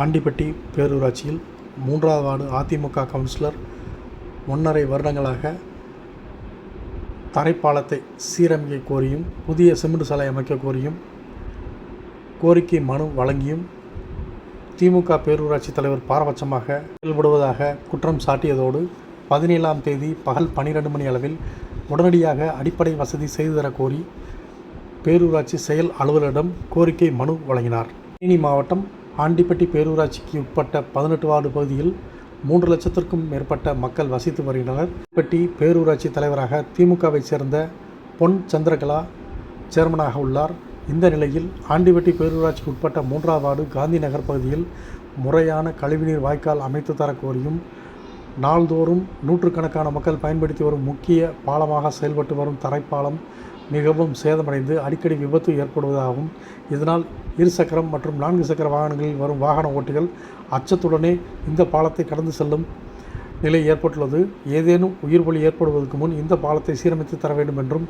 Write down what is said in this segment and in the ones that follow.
ஆண்டிப்பட்டி பேரூராட்சியில் மூன்றாவது ward AIADMK councillor ஒன்றரை வருடங்களாக தரைப்பாலத்தை சீரமைக்க கோரியும் புதிய சிமெண்ட் சாலை அமைக்க கோரியும் கோரிக்கை மனு வழங்கியும் திமுக பேரூராட்சி தலைவர் பாரபட்சமாக செயல்படுவதாக குற்றம் சாட்டியதோடு பதினேழாம் தேதி பகல் பன்னிரெண்டு மணி அளவில் உடனடியாக அடிப்படை வசதி செய்து தர கோரி பேரூராட்சி செயல் அலுவலரிடம் கோரிக்கை மனு வழங்கினார். தேனி மாவட்டம் ஆண்டிப்பட்டி பேரூராட்சிக்கு உட்பட்ட பதினெட்டு வார்டு பகுதியில் மூன்று லட்சத்திற்கும் மேற்பட்ட மக்கள் வசித்து வருகின்றனர். ஆண்டிப்பட்டி பேரூராட்சி தலைவராக திமுகவைச் சேர்ந்த பொன் சந்திரகலா சேர்மனாக உள்ளார். இந்த நிலையில் ஆண்டிப்பட்டி பேரூராட்சிக்கு உட்பட்ட மூன்றாம் வார்டு காந்தி நகர் பகுதியில் முறையான கழிவுநீர் வாய்க்கால் அமைத்து தரக்கோரியும் நாள்தோறும் நூற்றுக்கணக்கான மக்கள் பயன்படுத்தி வரும் முக்கிய பாலமாக செயல்பட்டு வரும் தரைப்பாலம் மிகவும் சேதமடைந்து அடிக்கடி விபத்து ஏற்படுவதாகவும் இதனால் இருசக்கரம் மற்றும் நான்கு சக்கர வாகனங்களில் வரும் வாகன ஓட்டிகள் அச்சத்துடனே இந்த பாலத்தை கடந்து செல்லும் நிலை ஏற்பட்டுள்ளது. ஏதேனும் உயிர் பலி ஏற்படுவதற்கு முன் இந்த பாலத்தை சீரமைத்து தர வேண்டும் என்றும்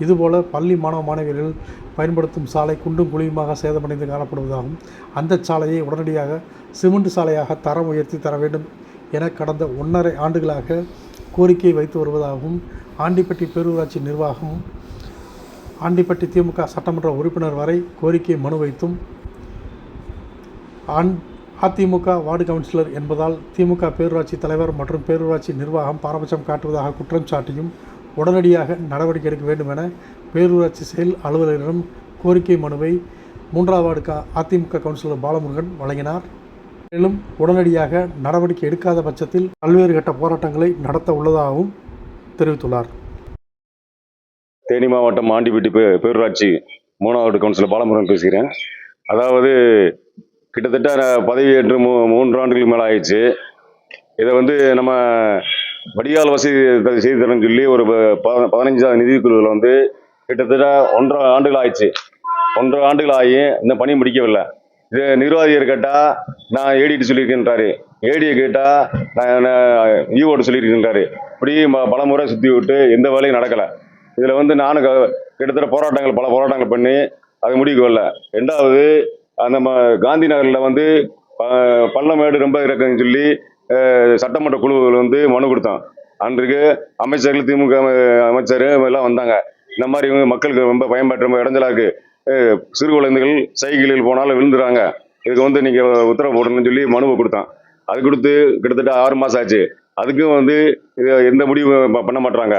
இதுபோல பள்ளி மாணவ மாணவியர்கள் பயன்படுத்தும் சாலை குண்டும் குழியுமாக சேதமடைந்து காணப்படுவதாகவும் அந்த சாலையை உடனடியாக சிமெண்ட் சாலையாக தரம் உயர்த்தி தர வேண்டும் என கடந்த ஒன்றரை ஆண்டுகளாக கோரிக்கை வைத்து வருவதாகவும் ஆண்டிப்பட்டி பேரூராட்சி நிர்வாகம் ஆண்டிப்பட்டி திமுக சட்டமன்ற உறுப்பினர் வரை கோரிக்கை மனு வைத்தும் ஆண் அதிமுக வார்டு கவுன்சிலர் என்பதால் திமுக பேரூராட்சி தலைவர் மற்றும் பேரூராட்சி நிர்வாகம் பாரபட்சம் காட்டுவதாக குற்றம் சாட்டியும் உடனடியாக நடவடிக்கை எடுக்க வேண்டும் என பேரூராட்சி செயல் அலுவலரிடம் கோரிக்கை மனுவை மூன்றாவது வார்டு அதிமுக கவுன்சிலர் பாலமுருகன் வழங்கினார். மேலும் உடனடியாக நடவடிக்கை எடுக்காத பட்சத்தில் பல்வேறு கட்ட போராட்டங்களை நடத்த உள்ளதாகவும் தெரிவித்துள்ளார். தேனி மாவட்டம் ஆண்டிப்பட்டி பே பேரூராட்சி மூணாவது கவுன்சிலர் பாலமுருகன் பேசுகிறேன். அதாவது கிட்டத்தட்ட நான் பதவியேற்று மூ மூன்று ஆண்டுகளுக்கு மேலே ஆயிடுச்சு. இதை வந்து நம்ம வடிகால் வசதி செய்து தரேன்னு சொல்லி ஒரு ப- பதினஞ்சாவது நிதிக்குழுவில் வந்து கிட்டத்தட்ட ஒன்றரை ஆண்டுகள் ஆயிடுச்சு. ஒன்றரை ஆண்டுகள் ஆகி இந்த பணி முடிக்கவில்லை. இது நிர்வாகியர் கேட்டால் நான் ஏடிட்டு சொல்லியிருக்கேன்றாரு. ஏடியை கேட்டால் நான் ஈவோட்டு சொல்லியிருக்கேன்றாரு. இப்படி பல முறை சுற்றி விட்டு எந்த வேலையும் நடக்கலை. இதில் வந்து நானும் க- கிட்டத்தட்ட போராட்டங்கள் பல போராட்டங்கள் பண்ணி அது முடிவுக்கு வரல. ரெண்டாவது அந்த நம்ம காந்தி நகரில் வந்து ப- பள்ளமேடு ரொம்ப இருக்குன்னு சொல்லி சட்டமன்ற குழுவில் வந்து மனு கொடுத்தோம் அன்றைக்கு அமைச்சர்கள் திமுக அமைச்சர் எல்லாம் வந்தாங்க. இந்த மாதிரி இவங்க மக்களுக்கு ரொம்ப பயன்படுற ரொம்ப இடைஞ்சலா இருக்குது சிறு குழந்தைகள் சைக்கிளில் போனாலும் விழுந்துறாங்க இதுக்கு வந்து நீங்கள் உத்தரவு போடணும்னு சொல்லி மனுவை கொடுத்தான். அது கொடுத்து கிட்டத்தட்ட ஆறு மாதம் ஆச்சு. அதுக்கும் வந்து எந்த முடிவும் பண்ண மாட்டுறாங்க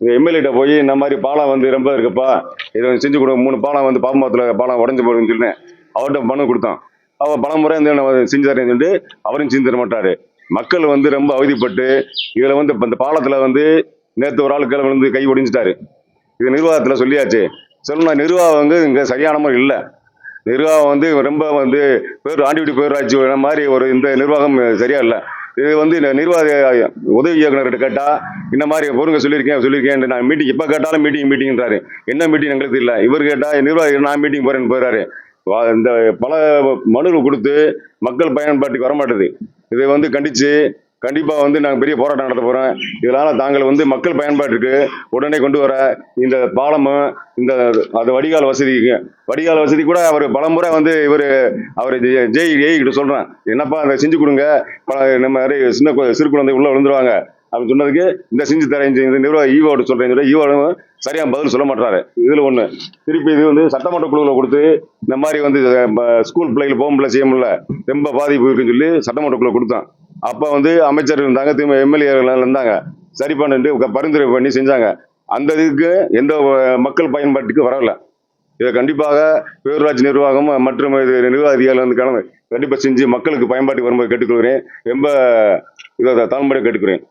எம்எல்ஏட்ட போய் இந்த மாதிரி பாலம் வந்து ரொம்ப இருக்குப்பா. இதை வந்து செஞ்சு கொடு மூணு பாலம் வந்து பாம்பத்தில் பாலம் உடஞ்சி போடுன்னு சொல்லி அவர்கிட்ட பணம் கொடுத்தான். அவர் பல முறை வந்து நான் செஞ்சு தரேன்னு சொல்லிட்டு அவரும் செஞ்சு தர மாட்டாரு. மக்கள் வந்து ரொம்ப அவதிப்பட்டு இதில் வந்து இந்த பாலத்தில் வந்து நேற்று ஒரு ஆள் கீழே விழுந்து கை ஒடிஞ்சிட்டாரு. இது நிர்வாகத்தில் சொல்லியாச்சு. சொல்லணும் நிர்வாகம் வந்து இங்கே சரியான மாதிரி இல்லை. நிர்வாகம் வந்து ரொம்ப வந்து பேர் ஆண்டிவிட்டு பேராட்சி மாதிரி ஒரு இந்த நிர்வாகம் சரியா இல்லை. இது வந்து இந்த நிர்வாக உதவி இயக்குனர்கிட்ட கேட்டா இந்த மாதிரி பொருங்க சொல்லியிருக்கேன் சொல்லியிருக்கேன் நான் மீட்டிங் இப்போ கேட்டாலும் மீட்டிங் மீட்டிங்ன்றாரு என்ன மீட்டிங் எங்களுக்கு இல்லை. இவர் கேட்டால் நிர்வாகி நான் மீட்டிங் போறேன்னு போயிடறாரு இந்த பல மனுகள் கொடுத்து மக்கள் பயன்பாட்டுக்கு வர மாட்டேது இதை வந்து கண்டிச்சு கண்டிப்பாக வந்து நாங்கள் பெரிய போராட்டம் நடத்த போகிறோம் இதனால் தாங்கள் வந்து மக்கள் பயன்பாட்டுக்கு உடனே கொண்டு வர இந்த பாலமும் இந்த அது வடிகால் வசதி வடிகால் வசதி கூட அவர் பலமுறை வந்து இவர் அவர் ஜெய் ஜெய் கிட்ட சொல்கிறேன் என்னப்பா அதை செஞ்சு கொடுங்க. நம்ம சின்ன கு- சிறு குழந்தை உள்ளே விழுந்துருவாங்க. அப்படின்னு சொன்னதுக்கு இந்த செஞ்சு தரேன் இந்த- நிர்வாக ஈவோட சொல்றேன் சொல்லி ஈவோடும் பதில் சொல்ல மாட்டாரு. இதுல ஒண்ணு. திருப்பி இது வந்து சட்டமன்ற குழுவில் கொடுத்து இந்த மாதிரி வந்து ஸ்கூல் பிள்ளைகள் போக முடியல செய்ய முடியல ரொம்ப பாதிப்பு இருக்குன்னு சொல்லி சட்டமன்ற குழு கொடுத்தான். அப்ப வந்து அமைச்சர் இருந்தாங்க திரும்ப எம்எல்ஏ இருந்தாங்க. சரி பண்ணிட்டு பரிந்துரை பண்ணி செஞ்சாங்க. அந்த இதுக்கு எந்த மக்கள் பயன்பாட்டுக்கு வரல. இதை கண்டிப்பாக பேரூராட்சி நிர்வாகம் மற்றும் இது நிர்வாக அதிகாரிகள் வந்து கலந்து கண்டிப்பாக செஞ்சு மக்களுக்கு பயன்பாட்டுக்கு வரும்போது கேட்டுக்கொள்கிறேன். ரொம்ப இதை தலைமுறை கேட்டுக்கிறேன்